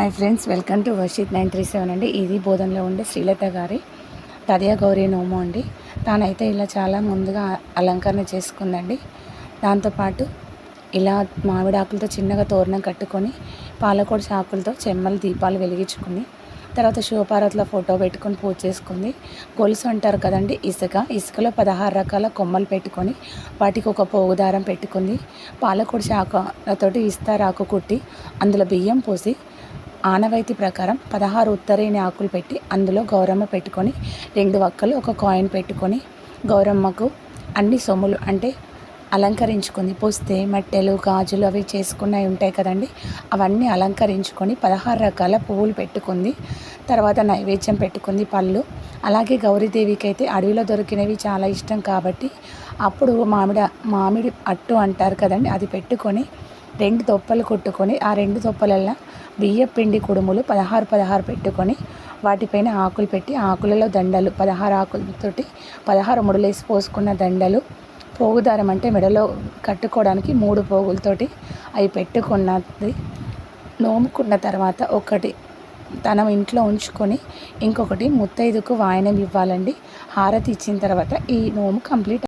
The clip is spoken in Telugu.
Hi friends welcome to Varshith nine three seven అండి. ఇది బోధనలో ఉండే శ్రీలత గారి తదియా గౌరీ నోము అండి. తానైతే ఇలా చాలా ముందుగా అలంకరణ చేసుకుందండి. దాంతోపాటు ఇలా మామిడి ఆకులతో చిన్నగా తోరణం కట్టుకొని పాలకోడి చాకులతో చెమ్మలు దీపాలు వెలిగించుకుని తర్వాత శివపార్వతిలో ఫోటో పెట్టుకొని పూజ చేసుకుంది. గొలుసు అంటారు కదండి ఇసుక. ఇసుకలో పదహారు రకాల కొమ్మలు పెట్టుకొని వాటికి ఒక పోగుదారం పెట్టుకుంది. పాలకోడి శాఖతోటి ఇస్తారాకు కుట్టి అందులో బియ్యం పోసి ఆనవాయితీ ప్రకారం పదహారు ఉత్తరేని ఆకులు పెట్టి అందులో గౌరమ్మ పెట్టుకొని రెండు వక్కలు ఒక కాయిన్ పెట్టుకొని గౌరమ్మకు అన్ని సొమ్ములు అంటే అలంకరించుకుంది పుస్తే మట్టెలు గాజులు అవి చేసుకున్నవి ఉంటాయి కదండి. అవన్నీ అలంకరించుకొని పదహారు రకాల పువ్వులు పెట్టుకుంది. తర్వాత నైవేద్యం పెట్టుకుంది పళ్ళు. అలాగే గౌరీదేవికి అయితే అడవిలో దొరికినవి చాలా ఇష్టం కాబట్టి అప్పుడు మామిడి మామిడి అట్టు అంటారు కదండి అది పెట్టుకొని రెండు తొప్పలు కొట్టుకొని ఆ రెండు తొప్పలల్లో బియ్యపిండి కుడుములు పదహారు పదహారు పెట్టుకొని వాటిపైన ఆకులు పెట్టి ఆకులలో దండలు పదహారు ఆకులతోటి పదహారు ముడులేసి పోసుకున్న దండలు పోగుదారం అంటే మెడలో కట్టుకోవడానికి మూడు పోగులతోటి అవి పెట్టుకున్నది. నోముకున్న తర్వాత ఒకటి తన ఇంట్లో ఉంచుకొని ఇంకొకటి ముత్తైదుకు వాయనం ఇవ్వాలండి. హారతి ఇచ్చిన తర్వాత ఈ నోము కంప్లీట్